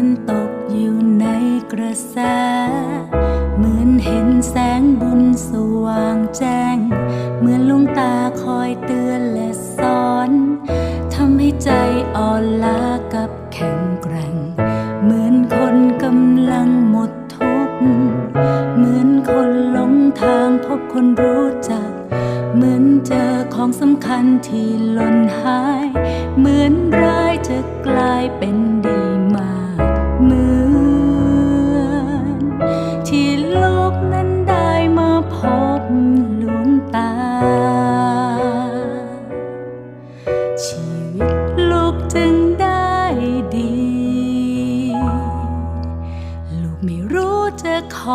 มือนตกอยู่ในกระแส เหมือนเห็นแสงบุญสว่างแจ้ง เหมือนลุงตาคอยเตือนและสอนทำให้ใจอ่อนล้ากับแข็งแกร่ง เหมือนคนกำลังหมดทุกข์ เหมือนคนหลงทางพบคนรู้จัก เหมือนเจอของสำคัญที่หล่นหาย เหมือนร้ายจะกลายเป็นดี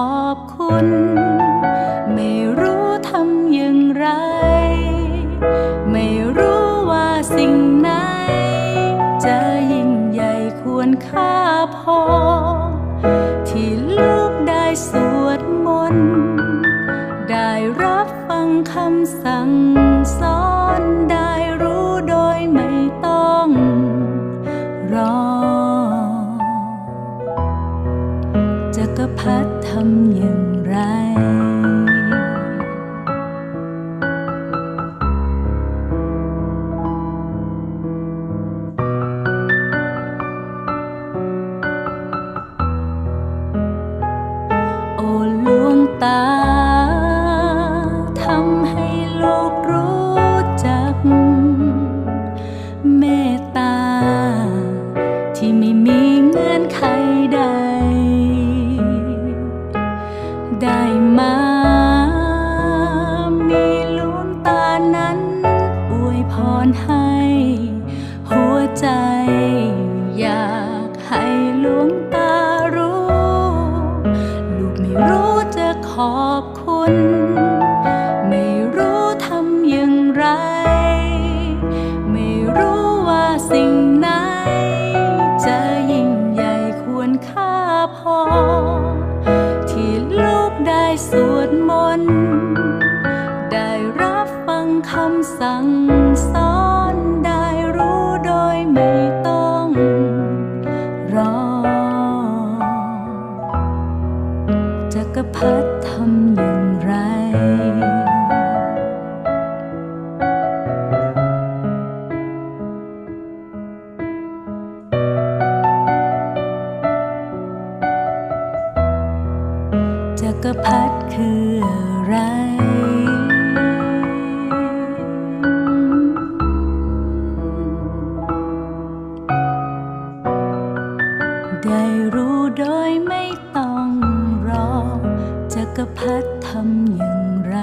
อบคุณ ไม่รู้ทำอย่างไร ไม่รู้ว่าสิ่งไหน จะยิ่งใหญ่ควรค่าพอ ที่ลูกได้สวดมนต์ ได้รับฟังคำสั่งสอน พรรดิทำอย่างไร โอ้ลวงตา พรให้ หัวใจ อยากให้หลวงตารู้ ลูกไม่รู้จะขอบคุณ ไม่รู้ทำอย่างไร ไม่รู้ว่าสิ่งไหน จะยิ่งใหญ่ควรค่าพอ ที่ลูกได้สวดมนต์ คำสั่งสอนได้รู้โดยไม่ต้องรอจักรพรรดิทำอย่างไร จักรพรรดิคืออะไร ได้รู้โดยไม่ต้องรอจะกระพัดทำอย่างไร